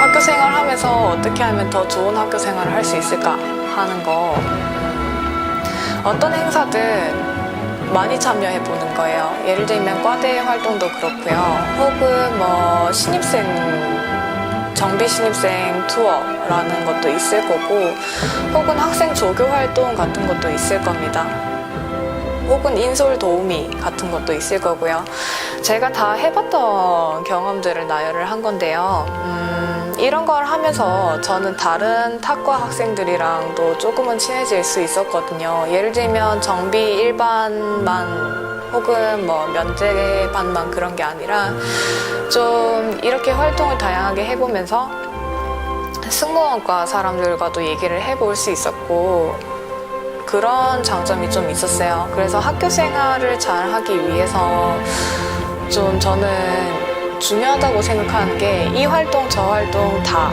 학교 생활하면서 어떻게 하면 더 좋은 학교 생활을 할 수 있을까 하는 거 음, 어떤 행사들 많이 참여해 보는 거예요. 예를 들면 과대 활동도 그렇고요. 혹은 뭐 신입생 정비 신입생 투어라는 것도 있을 거고 혹은 학생 조교 활동 같은 것도 있을 겁니다. 혹은 인솔 도우미 같은 것도 있을 거고요. 제가 다 해봤던 경험들을 나열을 한 건데요. 음, 이런 걸 하면서 저는 다른 탁과 학생들이랑도 조금은 친해질 수 있었거든요. 예를 들면 정비 일반만 혹은 뭐 면제반만 그런 게 아니라 좀 이렇게 활동을 다양하게 해보면서 승무원과 사람들과도 얘기를 해볼 수 있었고 그런 장점이 좀 있었어요. 그래서 학교 생활을 잘 하기 위해서 좀 저는 중요하다고 생각하는 게 이 활동 저 활동 다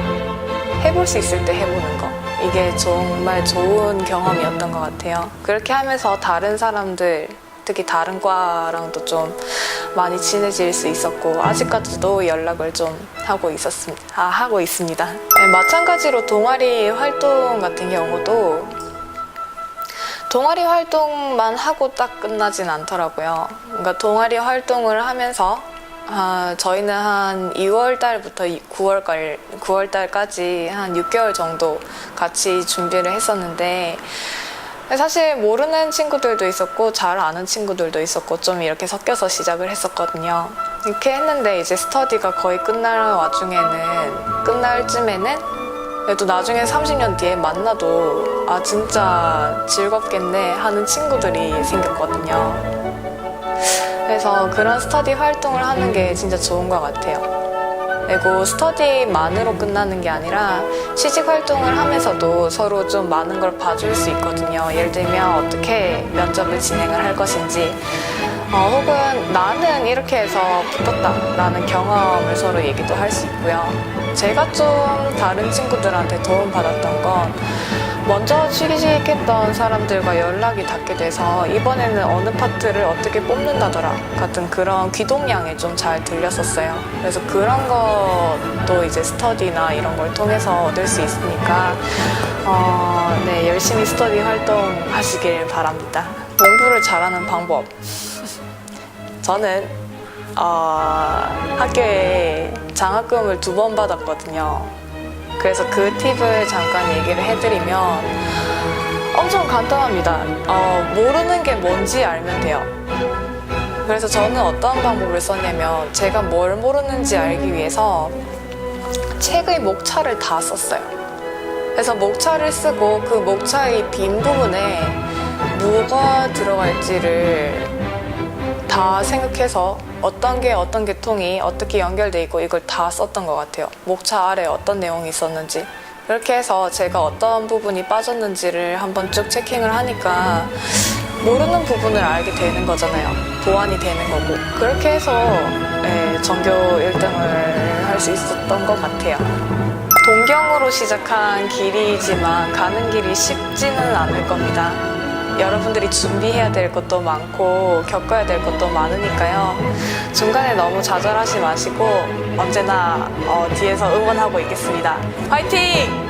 해볼 수 있을 때 해보는 거. 이게 정말 좋은 경험이었던 것 같아요. 그렇게 하면서 다른 사람들, 특히 다른 과랑도 좀 많이 친해질 수 있었고 아직까지도 연락을 좀 하고 있었습니다. 아, 하고 있습니다. 네, 마찬가지로 동아리 활동 같은 경우도 동아리 활동만 하고 딱 끝나진 않더라고요. 그러니까 동아리 활동을 하면서 아, 저희는 한 2월 달부터 9월 달, 9월 달까지 한 6개월 정도 같이 준비를 했었는데 사실 모르는 친구들도 있었고 잘 아는 친구들도 있었고 좀 이렇게 섞여서 시작을 했었거든요. 이렇게 했는데 이제 스터디가 거의 끝날 와중에는 끝날 쯤에는 그래도 나중에 30년 뒤에 만나도 아 진짜 즐겁겠네 하는 친구들이 생겼거든요. 그래서 그런 스터디 활동을 하는 게 진짜 좋은 것 같아요. 그리고 스터디만으로 끝나는 게 아니라 취직 활동을 하면서도 서로 좀 많은 걸 봐줄 수 있거든요. 예를 들면 어떻게 면접을 진행을 할 것인지, 어, 혹은 나는 이렇게 해서 붙었다라는 경험을 서로 얘기도 할 수 있고요. 제가 좀 다른 친구들한테 도움 받았던 건 먼저 취직했던 사람들과 연락이 닿게 돼서 이번에는 어느 파트를 어떻게 뽑는다더라 같은 그런 귀동량이 좀 잘 들렸었어요. 그래서 그런 것도 이제 스터디나 이런 걸 통해서 얻을 수 있으니까 어, 네 열심히 스터디 활동하시길 바랍니다. 공부를 잘하는 방법 저는 어, 학교에 장학금을 두 번 받았거든요. 그래서 그 팁을 잠깐 얘기를 해드리면 엄청 간단합니다. 어, 모르는 게 뭔지 알면 돼요. 그래서 저는 어떤 방법을 썼냐면 제가 뭘 모르는지 알기 위해서 책의 목차를 다 썼어요. 그래서 목차를 쓰고 그 목차의 빈 부분에 뭐가 들어갈지를 다 생각해서 어떤 게 어떤 계통이 어떻게 연결돼 있고 이걸 다 썼던 것 같아요. 목차 아래 어떤 내용이 있었는지. 그렇게 해서 제가 어떤 부분이 빠졌는지를 한번 쭉 체킹을 하니까 모르는 부분을 알게 되는 거잖아요. 보완이 되는 거고. 그렇게 해서 예, 전교 1등을 할 수 있었던 것 같아요. 동경으로 시작한 길이지만 가는 길이 쉽지는 않을 겁니다. 여러분들이 준비해야 될 것도 많고 겪어야 될 것도 많으니까요. 중간에 너무 좌절하지 마시고 언제나 어, 뒤에서 응원하고 있겠습니다. 화이팅!